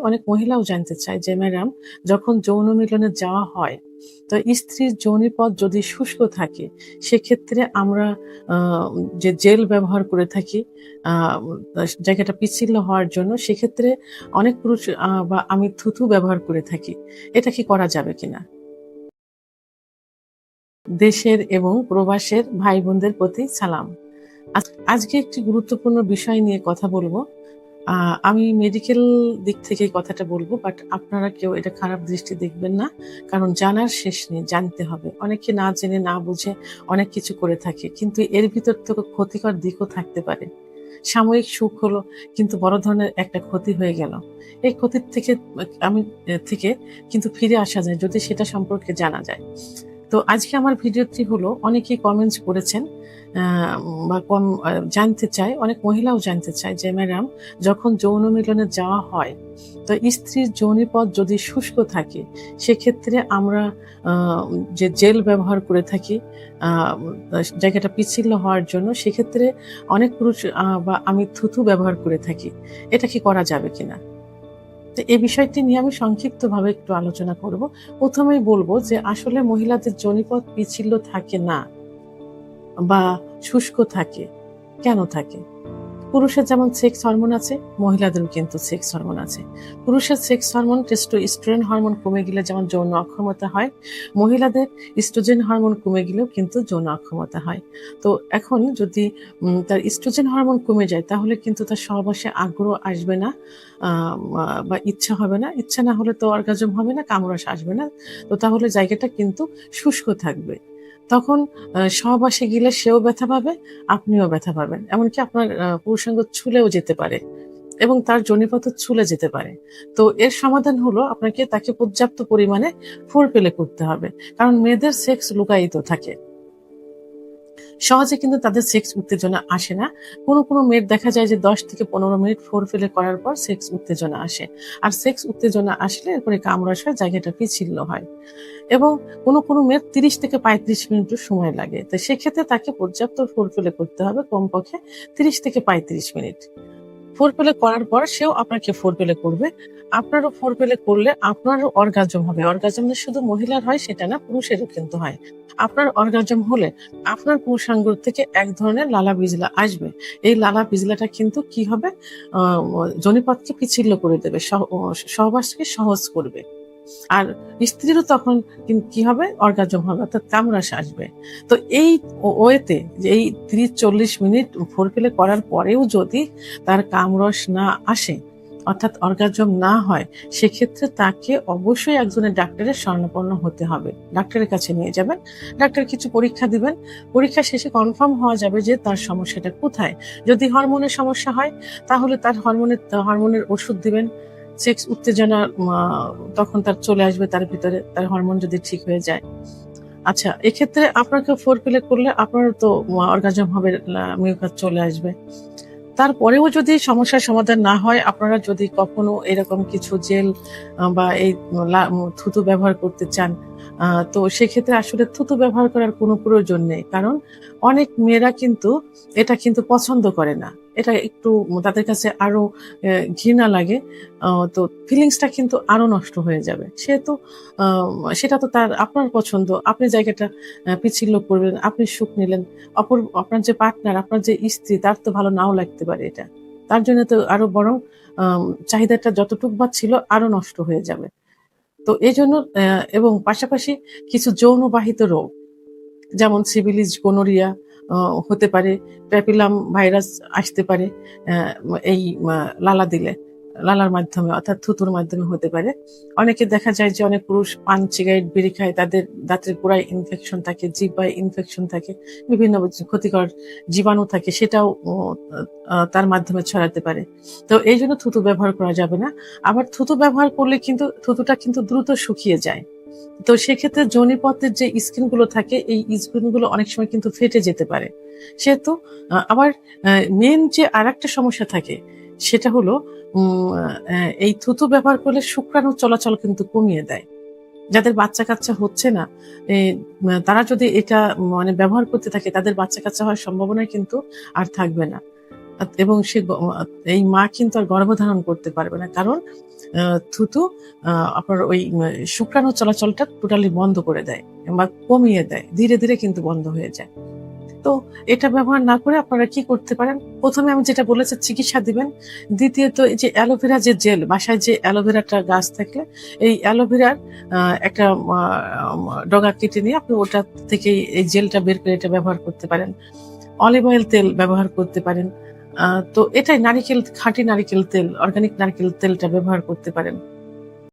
অনেক মহিলাও জানতে চায় যে, ম্যাডাম, যখন যৌন মিলনে যাওয়া হয়, তো স্ত্রীর যৌনিপথ যদি শুষ্ক থাকে, সেক্ষেত্রে আমরা যে জেল ব্যবহার করে থাকি জায়গাটা পিচ্ছিল হওয়ার জন্য সেক্ষেত্রে অনেক পুরুষ বা আমি থুতু ব্যবহার করে থাকি। এটা কি করা যাবে কিনা? দেশের এবং প্রবাসের ভাই বোনদের প্রতি সালাম। আজ- আজকে একটি গুরুত্বপূর্ণ বিষয় নিয়ে কথা বলব। আমি মেডিকেল দিক থেকে কথাটা বলব বাট আপনারা কেউ এটা খারাপ দৃষ্টি দেখবেন না, কারণ জানার শেষ নেই, জানতে হবে। অনেকে না জেনে, না বুঝে অনেক কিছু করে থাকে, কিন্তু এর ভিতর থেকে ক্ষতিকর দিকও থাকতে পারে। সাময়িক সুখ হলো, কিন্তু বড় ধরনের একটা ক্ষতি হয়ে গেল। এই ক্ষতির থেকে, আমি থেকে কিন্তু ফিরে আসা যায় যদি সেটা সম্পর্কে জানা যায়। তো আজকে আমার ভিডিওটি হলো, অনেকেই কমেন্টস করেছেন বা কম জানতে চায়, অনেক মহিলাও জানতে চায় যে, ম্যাডাম, যখন যৌন মিলনে যাওয়া হয়, তো স্ত্রীর যৌনিপথ যদি শুষ্ক থাকে, সেক্ষেত্রে আমরা যে জেল ব্যবহার করে থাকি জায়গাটা পিচ্ছিল হওয়ার জন্য, সেক্ষেত্রে অনেক পুরুষ বা আমি থুতু ব্যবহার করে থাকি, এটা কি করা যাবে কিনা? তো এই বিষয়টি নিয়ে আমি সংক্ষিপ্তভাবে একটু আলোচনা করব। প্রথমেই বলব যে আসলে মহিলাদের জনিপথ পিছিল্ল থাকে না বা শুষ্ক থাকে, কেন থাকে? পুরুষের যেমন সেক্স হরমোন আছে, মহিলাদেরও কিন্তু সেক্স হরমোন আছে। পুরুষের সেক্স হরমোন টেস্টোস্টেরন হরমোন কমে গেলে যেমন যৌন অক্ষমতা হয়, মহিলাদের ইস্ট্রোজেন হরমোন কমে গেলেও কিন্তু যৌন অক্ষমতা হয়। তো এখন যদি তার ইস্ট্রোজেন হরমোন কমে যায়, তাহলে কিন্তু তার সহবাসে আগ্রহ আসবে না বা ইচ্ছা হবে না। ইচ্ছা না হলে তো অর্গাজম হবে না কামড়াস আসবে না। তো তাহলে জায়গাটা কিন্তু শুষ্ক থাকবে। তখন সহবাসে গেলে সেও ব্যথা পাবে, আপনিও ব্যথা পাবেন। এমনকি আপনার পুরুষাঙ্গ ছুলেও যেতে পারে এবং তার জনিপথ ছুলে যেতে পারে। তো এর সমাধান হলো আপনাকে তাকে পর্যাপ্ত পরিমাণে ফুল পেলে করতে হবে। কারণ মেয়েদের সেক্স লুকায়িত থাকে। সহজে কিন্তু তাদের সেক্স উত্তেজনা আসে না। কোনো কোনো মেয়ের দেখা যায় যে দশ থেকে পনেরো মিনিট ফোর ফেলে করার পর সেক্স উত্তেজনা আসে। আর সেক্স উত্তেজনা আসলে এরপরে কামড়াস হয় জায়গাটা পিছিল্য হয়। এবং কোনো কোনো মেয়ের তিরিশ থেকে পঁয়ত্রিশ মিনিটও সময় লাগে। তো সেক্ষেত্রে তাকে পর্যাপ্ত ফোর ফেলে করতে হবে কমপক্ষে তিরিশ থেকে পঁয়ত্রিশ মিনিট। ফোর পেলে করার পর সেও আপনাকে ফোর পেলে করবে। আপনারও ফোর পেলে করলে আপনারও অর্গাজম হবে। অর্গাজম শুধু মহিলার হয়, সেটা না, পুরুষেরও কিন্তু হয়। আপনার অর্গাজম হলে আপনার পুরুষাঙ্গ থেকে এক ধরনের লালা বিজলা আসবে। এই লালা বিজলাটা কিন্তু কি হবে? জনিপথকে পিছিল্য করে দেবে, সহ- সহবাসকে সহজ করবে। আর স্ত্রীরও তখন কি হবে? অর্গাজম হবে, অর্থাৎ কামরাস আসবে। তো এই ওয়েতে এই তিরিশ চল্লিশ মিনিট ফোর করার পরেও যদি তার কামরস না আসে অর্থাৎ অর্গাজম না হয়, সেক্ষেত্রে তাকে অবশ্যই একজনের ডাক্তারের স্বর্ণপন্ন হতে হবে। ডাক্তারের কাছে নিয়ে যাবেন, ডাক্তার কিছু পরীক্ষা দিবেন। পরীক্ষা শেষে কনফার্ম হওয়া যাবে যে তার সমস্যাটা কোথায়। যদি হরমোনের সমস্যা হয়, তাহলে তার হরমোনের হরমোনের ওষুধ দিবেন। সেক্স উত্তেজনা তখন তার চলে আসবে তার ভিতরে, তার হরমোন যদি ঠিক হয়ে যায়। আচ্ছা এক্ষেত্রে আপনাকে ফোর প্লে করলে আপনার তো অর্গাজম হবে মিউকাস চলে আসবে। তারপরেও যদি সমস্যার সমাধান না হয়, আপনারা যদি কখনো এরকম কিছু জেল বা এই থুতু ব্যবহার করতে চান তো সেক্ষেত্রে আসলে থুতু ব্যবহার করার কোনো প্রয়োজন নেই। কারণ অনেক মেয়েরা কিন্তু এটা কিন্তু পছন্দ করে না। এটা একটু তাদের কাছে আরও ঘৃণা লাগে তো ফিলিংসটা কিন্তু আরও নষ্ট হয়ে যাবে। সে তো সেটা তো তার আপনার পছন্দ। আপনি জায়গাটা আহ, পিচ্ছিল্য করবেন আপনি সুখ নিলেন। অপর আপনার যে পার্টনার আপনার যে স্ত্রী তার তো ভালো নাও লাগতে পারে এটা। তার জন্য তো আরও বরং চাহিদাটা যতটুক বা ছিল আরও নষ্ট হয়ে যাবে। তো এই জন্য এবং পাশাপাশি কিছু যৌনবাহিত রোগ যেমন সিভিলিজ গোনোরিয়া হতে পারে, প্যাপিলাম ভাইরাস আসতে পারে এই লালা দিলে, লালার মাধ্যমে অর্থাৎ থুতুর মাধ্যমে হতে পারে। অনেকে দেখা যায় যে অনেক পুরুষ পান সিগারেট বিড়ি খায়, তাদের দাঁতের গোড়ায় ইনফেকশন থাকে জিব্বায় ইনফেকশন থাকে, বিভিন্ন ক্ষতিকর জীবাণু থাকে, সেটাও তার মাধ্যমে ছড়াতে পারে। তো এই জন্য থুতু ব্যবহার করা যাবে না। আবার থুতু ব্যবহার করলে কিন্তু, থুতুটা কিন্তু দ্রুত শুকিয়ে যায়। তো সেক্ষেত্রে যৌনিপথের যে স্কিনগুলো থাকে, এই স্কিনগুলো অনেক সময় কিন্তু ফেটে যেতে পারে। সেহেতু আবার মেন যে আর একটা সমস্যা থাকে, সেটা হলো এই থুতু ব্যবহার করলে শুক্রাণু চলাচল কিন্তু কমিয়ে দেয়। যাদের বাচ্চা কাচ্চা হচ্ছে না তারা যদি এটা মানে ব্যবহার করতে থাকে, তাদের বাচ্চা কাচ্চা হওয়ার সম্ভাবনা কিন্তু আর থাকবে না। এবং সে এই মা কিন্তু আর গর্ভধারণ করতে পারবে না। কারণ থুতু আপনার ওই শুক্রাণু চলাচলটা টোটালি বন্ধ করে দেয় বা কমিয়ে দেয়। ধীরে ধীরে কিন্তু বন্ধ হয়ে যায়। তো এটা ব্যবহার না করে আপনারা কি করতে পারেন? প্রথমে আমি যেটা বলেছি, চিকিৎসা দিবেন। দ্বিতীয়ত, এই যে অ্যালোভেরা যে জেল, বাসায় যে অ্যালোভেরাটা গাছ থাকলে, এই অ্যালোভেরার একটা ডগা কেটে নিয়ে আপনি ওটা থেকে এই জেলটা বের করে এটা ব্যবহার করতে পারেন। অলিভ অয়েল তেল ব্যবহার করতে পারেন। তো এটাই নারিকেল খাঁটি নারিকেল তেল অর্গানিক নারিকেল তেলটা ব্যবহার করতে পারেন।